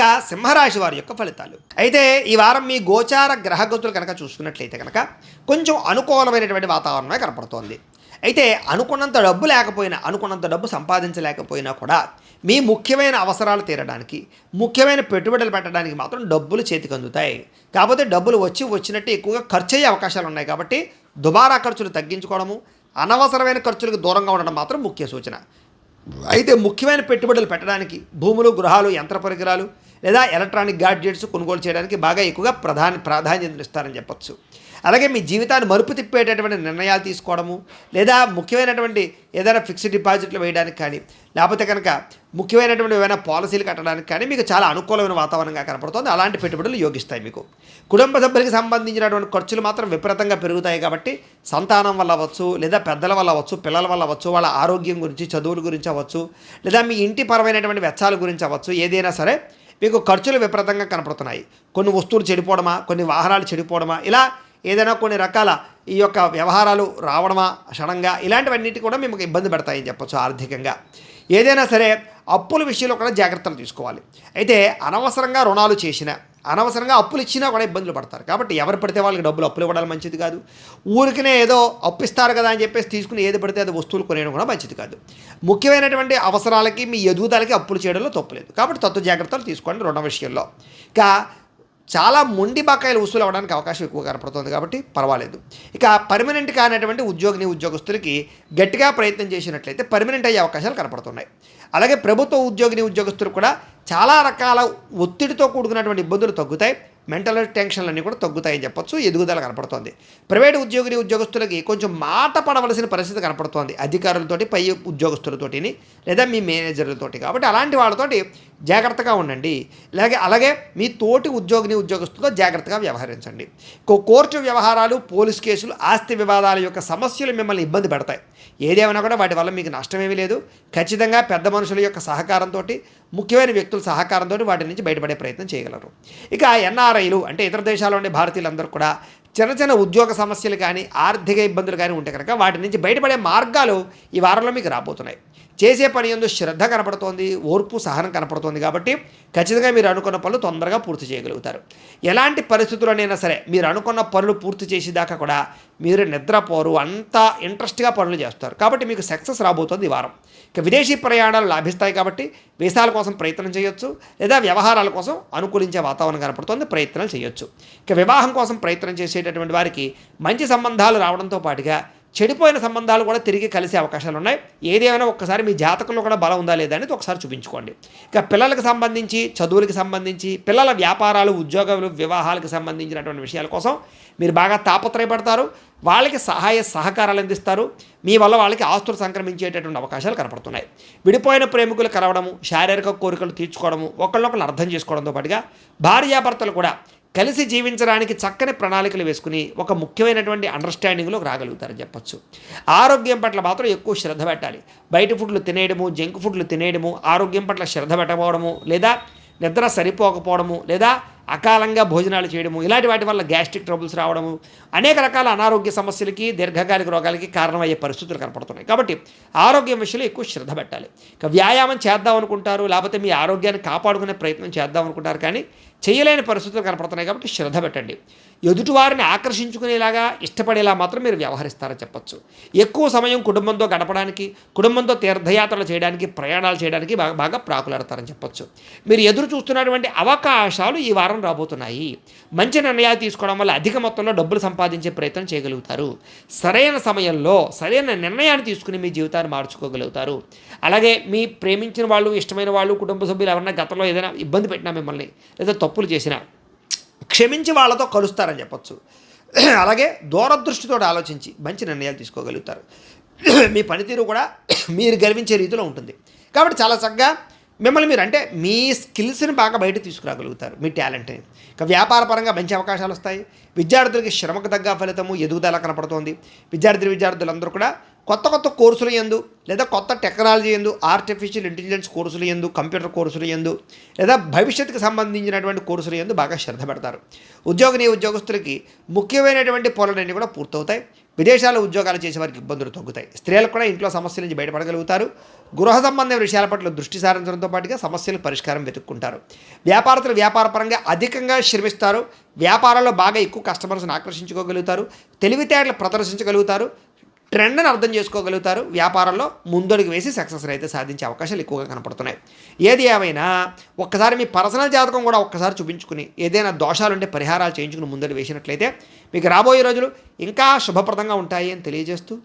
ఇక సింహరాశి వారి యొక్క ఫలితాలు. అయితే ఈ వారం మీ గోచార గ్రహగతులు కనుక చూసుకున్నట్లయితే కనుక కొంచెం అనుకూలమైనటువంటి వాతావరణమే కనపడుతోంది. అయితే అనుకున్నంత డబ్బు లేకపోయినా అనుకున్నంత డబ్బు సంపాదించలేకపోయినా కూడా మీ ముఖ్యమైన అవసరాలు తీరడానికి ముఖ్యమైన పెట్టుబడులు పెట్టడానికి మాత్రం డబ్బులు చేతికి అందుతాయి. కాకపోతే డబ్బులు వచ్చి వచ్చినట్టు ఎక్కువగా ఖర్చు అయ్యే అవకాశాలు ఉన్నాయి కాబట్టి దుబారా ఖర్చులు తగ్గించుకోవడము అనవసరమైన ఖర్చులకు దూరంగా ఉండడం మాత్రం ముఖ్య సూచన. అయితే ముఖ్యమైన పెట్టుబడులు పెట్టడానికి భూములు గృహాలు యంత్ర పరికరాలు లేదా ఎలక్ట్రానిక్ గాడ్జెట్స్ కొనుగోలు చేయడానికి బాగా ఎక్కువగా ప్రధాన ప్రాధాన్యత చెప్పచ్చు. అలాగే మీ జీవితాన్ని మరుపు తిప్పేటటువంటి నిర్ణయాలు తీసుకోవడము లేదా ముఖ్యమైనటువంటి ఏదైనా ఫిక్స్డ్ డిపాజిట్లు వేయడానికి కానీ లేకపోతే కనుక ముఖ్యమైనటువంటి ఏమైనా పాలసీలు కట్టడానికి కానీ మీకు చాలా అనుకూలమైన వాతావరణంగా కనపడుతుంది. అలాంటి పెట్టుబడులు యోగిస్తాయి మీకు. కుటుంబ సభ్యులకి సంబంధించినటువంటి ఖర్చులు మాత్రం విపరీతంగా పెరుగుతాయి కాబట్టి సంతానం వల్ల అవ్వచ్చు లేదా పెద్దల వల్ల అవ్వచ్చు పిల్లల వల్ల అవ్వచ్చు వాళ్ళ ఆరోగ్యం గురించి చదువుల గురించి అవ్వచ్చు లేదా మీ ఇంటి పరమైనటువంటి వెచ్చాల గురించి అవ్వచ్చు ఏదైనా సరే మీకు ఖర్చులు విపరీతంగా కనపడుతున్నాయి. కొన్ని వస్తువులు చెడిపోవడమా కొన్ని వాహనాలు చెడిపోవడమా ఇలా ఏదైనా కొన్ని రకాల ఈ యొక్క వ్యవహారాలు రావడమా క్షణంగా ఇలాంటివన్నిటి కూడా మీకు ఇబ్బంది పెడతాయని చెప్పొచ్చు ఆర్థికంగా. ఏదైనా సరే అప్పుల విషయంలో కూడా జాగ్రత్తలు తీసుకోవాలి. అయితే అనవసరంగా రుణాలు చేసిన అనవసరంగా అప్పులు ఇచ్చినా కూడా ఇబ్బందులు పడతారు. కాబట్టి ఎవరు పడితే వాళ్ళకి డబ్బులు అప్పులు ఇవ్వడం మంచిది కాదు. ఊరికనే ఏదో అప్పు ఇస్తారు కదా అని చెప్పేసి తీసుకుని ఏది పడితే అది వస్తువులు కొనేయడం కూడా మంచిది కాదు. ముఖ్యమైనటువంటి అవసరాలకి మీ ఎదుగుదలకి అప్పులు చేయడంలో తప్పులేదు కాబట్టి తత్వ జాగ్రత్తలు తీసుకోండి రుణ విషయంలో. ఇక చాలా మొండి బకాయిలు వసూలు అవ్వడానికి అవకాశం ఎక్కువ కనపడుతుంది కాబట్టి పర్వాలేదు. ఇక పర్మనెంట్ కానటువంటి ఉద్యోగిని ఉద్యోగస్తులకి గట్టిగా ప్రయత్నం చేసినట్లయితే పర్మనెంట్ అయ్యే అవకాశాలు కనపడుతున్నాయి. అలాగే ప్రభుత్వ ఉద్యోగిని ఉద్యోగస్తులు కూడా చాలా రకాల ఒత్తిడితో కూడుకున్నటువంటి ఇబ్బందులు తగ్గుతాయి. మెంటల్ టెన్షన్లన్నీ కూడా తగ్గుతాయని చెప్పొచ్చు ఎదుగుదల కనపడుతోంది. ప్రైవేట్ ఉద్యోగిని ఉద్యోగస్తులకి కొంచెం మాట పడవలసిన పరిస్థితి కనపడుతోంది. అధికారులతోటి పై ఉద్యోగస్తులతోటిని లేదా మీ మేనేజర్లతోటి. కాబట్టి అలాంటి వాళ్ళతోటి జాగ్రత్తగా ఉండండి. అలాగే అలాగే మీ తోటి ఉద్యోగిని ఉద్యోగస్తులతో జాగ్రత్తగా వ్యవహరించండి. కోర్టు వ్యవహారాలు పోలీస్ కేసులు ఆస్తి వివాదాల యొక్క సమస్యలు మిమ్మల్ని ఇబ్బంది పెడతాయి. ఏదేమైనా కూడా వాటి వల్ల మీకు నష్టమేమీ లేదు. ఖచ్చితంగా పెద్ద మనుషుల యొక్క సహకారంతో ముఖ్యమైన వ్యక్తుల సహకారంతో వాటి నుంచి బయటపడే ప్రయత్నం చేయగలరు. ఇక ఎన్ఆర్ఐలు అంటే ఇతర దేశాల్లో ఉండే భారతీయులందరూ కూడా చిన్న చిన్న ఉద్యోగ సమస్యలు కానీ ఆర్థిక ఇబ్బందులు కానీ ఉంటే కనుక వాటి నుంచి బయటపడే మార్గాలు ఈ వారంలో మీకు రాబోతున్నాయి. చేసే పని ఎందు శ్రద్ధ కనపడుతోంది ఓర్పు సహనం కనపడుతోంది కాబట్టి ఖచ్చితంగా మీరు అనుకున్న పనులు తొందరగా పూర్తి చేయగలుగుతారు. ఎలాంటి పరిస్థితుల్లోనైనా సరే మీరు అనుకున్న పనులు పూర్తి చేసేదాకా కూడా మీరు నిద్రపోరు అంతా ఇంట్రెస్ట్గా పనులు చేస్తారు. కాబట్టి మీకు సక్సెస్ రాబోతోంది ఈ వారం. ఇక విదేశీ ప్రయాణాలు లాభిస్తాయి కాబట్టి వీసాల కోసం ప్రయత్నం చేయొచ్చు లేదా వ్యవహారాల కోసం అనుకూలించే వాతావరణం కనపడుతోంది ప్రయత్నాలు చేయొచ్చు. ఇక వివాహం కోసం ప్రయత్నం చేసే చేసేటటువంటి వారికి మంచి సంబంధాలు రావడంతో పాటుగా చెడిపోయిన సంబంధాలు కూడా తిరిగి కలిసే అవకాశాలు ఉన్నాయి. ఏదేమైనా ఒక్కసారి మీ జాతకంలో కూడా బలం ఉందా లేదా అనేది ఒకసారి చూపించుకోండి. ఇక పిల్లలకు సంబంధించి చదువులకు సంబంధించి పిల్లల వ్యాపారాలు ఉద్యోగాలు వివాహాలకు సంబంధించినటువంటి విషయాల కోసం మీరు బాగా తాపత్రయపడతారు. వాళ్ళకి సహాయ సహకారాలు అందిస్తారు. మీ వల్ల వాళ్ళకి ఆస్తులు సంక్రమించేటటువంటి అవకాశాలు కనపడుతున్నాయి. విడిపోయిన ప్రేమికులు కలవడము శారీరక కోరికలు తీర్చుకోవడము ఒకళ్ళొకళ్ళు అర్థం చేసుకోవడంతో పాటుగా భార్యాభర్తలు కూడా కలిసి జీవించడానికి చక్కని ప్రణాళికలు వేసుకుని ఒక ముఖ్యమైనటువంటి అండర్స్టాండింగ్లోకి రాగలుగుతారని చెప్పొచ్చు. ఆరోగ్యం పట్ల మాత్రం ఎక్కువ శ్రద్ధ పెట్టాలి. బయట ఫుడ్లు తినేయడము జంక్ ఫుడ్లు తినేయడము ఆరోగ్యం పట్ల శ్రద్ధ పెట్టకపోవడము లేదా నిద్ర సరిపోకపోవడము లేదా అకాలంగా భోజనాలు చేయడము ఇలాంటి వాటి వల్ల గ్యాస్ట్రిక్ ట్రబుల్స్ రావడము అనేక రకాల అనారోగ్య సమస్యలకి దీర్ఘకాలిక రోగాలకి కారణమయ్యే పరిస్థితులు కనపడుతున్నాయి. కాబట్టి ఆరోగ్యం విషయంలో ఎక్కువ శ్రద్ధ పెట్టాలి. ఇక వ్యాయామం చేద్దాం అనుకుంటారు లేకపోతే మీ ఆరోగ్యాన్ని కాపాడుకునే ప్రయత్నం చేద్దాం అనుకుంటారు కానీ చేయలేని పరిస్థితులు కనపడుతున్నాయి కాబట్టి శ్రద్ధ పెట్టండి. ఎదుటివారిని ఆకర్షించుకునేలాగా ఇష్టపడేలా మాత్రం మీరు వ్యవహరిస్తారని చెప్పొచ్చు. ఎక్కువ సమయం కుటుంబంతో గడపడానికి కుటుంబంతో తీర్థయాత్రలు చేయడానికి ప్రయాణాలు చేయడానికి బాగా బాగా ప్రాకులాడతారని చెప్పొచ్చు. మీరు ఎదురు చూస్తున్నటువంటి అవకాశాలు ఈ వారం రాబోతున్నాయి. మంచి నిర్ణయాలు తీసుకోవడం వల్ల అధిక మొత్తంలో డబ్బులు సంపాదించే ప్రయత్నం చేయగలుగుతారు. సరైన సమయంలో సరైన నిర్ణయాన్ని తీసుకుని మీ జీవితాన్ని మార్చుకోగలుగుతారు. అలాగే మీ ప్రేమించిన వాళ్ళు ఇష్టమైన వాళ్ళు కుటుంబ సభ్యులు ఎవరైనా గతంలో ఏదైనా ఇబ్బంది పెట్టినా మిమ్మల్ని లేదా తప్పులు చేసినా క్షమించి వాళ్ళతో కలుస్తారని చెప్పచ్చు. అలాగే దూరదృష్టితో ఆలోచించి మంచి నిర్ణయాలు తీసుకోగలుగుతారు. మీ పనితీరు కూడా మీరు గర్వించే రీతిలో ఉంటుంది. కాబట్టి చాలా చక్కగా మిమ్మల్ని మీరు అంటే మీ స్కిల్స్ని బాగా బయట తీసుకురాగలుగుతారు మీ టాలెంట్ని. ఇక వ్యాపారపరంగా మంచి అవకాశాలు వస్తాయి. విద్యార్థులకి శ్రమకు తగ్గ ఫలితము ఎదుగుదల కనపడుతోంది. విద్యార్థి విద్యార్థులందరూ కూడా కొత్త కొత్త కోర్సులు ఎందు లేదా కొత్త టెక్నాలజీ ఎందు ఆర్టిఫిషియల్ ఇంటెలిజెన్స్ కోర్సులు ఎందు కంప్యూటర్ కోర్సులు ఎందు లేదా భవిష్యత్తుకు సంబంధించినటువంటి కోర్సులు ఎందు బాగా శ్రద్ధ పెడతారు. ఉద్యోగిని ఉద్యోగస్తులకి ముఖ్యమైనటువంటి పనులన్నీ కూడా పూర్తవుతాయి. విదేశాల్లో ఉద్యోగాలు చేసే వారికి ఇబ్బందులు తగ్గుతాయి. స్త్రీలకు కూడా ఇంట్లో సమస్యల నుంచి బయటపడగలుగుతారు. గృహ సంబంధ విషయాల పట్ల దృష్టి సారించడంతో పాటుగా సమస్యలకు పరిష్కారం వెతుక్కుంటారు. వ్యాపారస్తులు వ్యాపారపరంగా అధికంగా శ్రమిస్తారు. వ్యాపారంలో బాగా ఎక్కువ కస్టమర్స్ని ఆకర్షించుకోగలుగుతారు. తెలివితేటలు ప్రదర్శించగలుగుతారు. ట్రెండ్ని అర్థం చేసుకోగలుగుతారు. వ్యాపారంలో ముందడుగు వేసి సక్సెస్ అయితే సాధించే అవకాశాలు ఎక్కువగా కనపడుతున్నాయి. ఏది ఏమైనా ఒక్కసారి మీ పర్సనల్ జాతకం కూడా ఒక్కసారి చూపించుకుని ఏదైనా దోషాలు ఉంటే పరిహారాలు చేయించుకుని ముందడు వేసినట్లయితే మీకు రాబోయే రోజులు ఇంకా శుభప్రదంగా ఉంటాయి అని తెలియజేస్తూ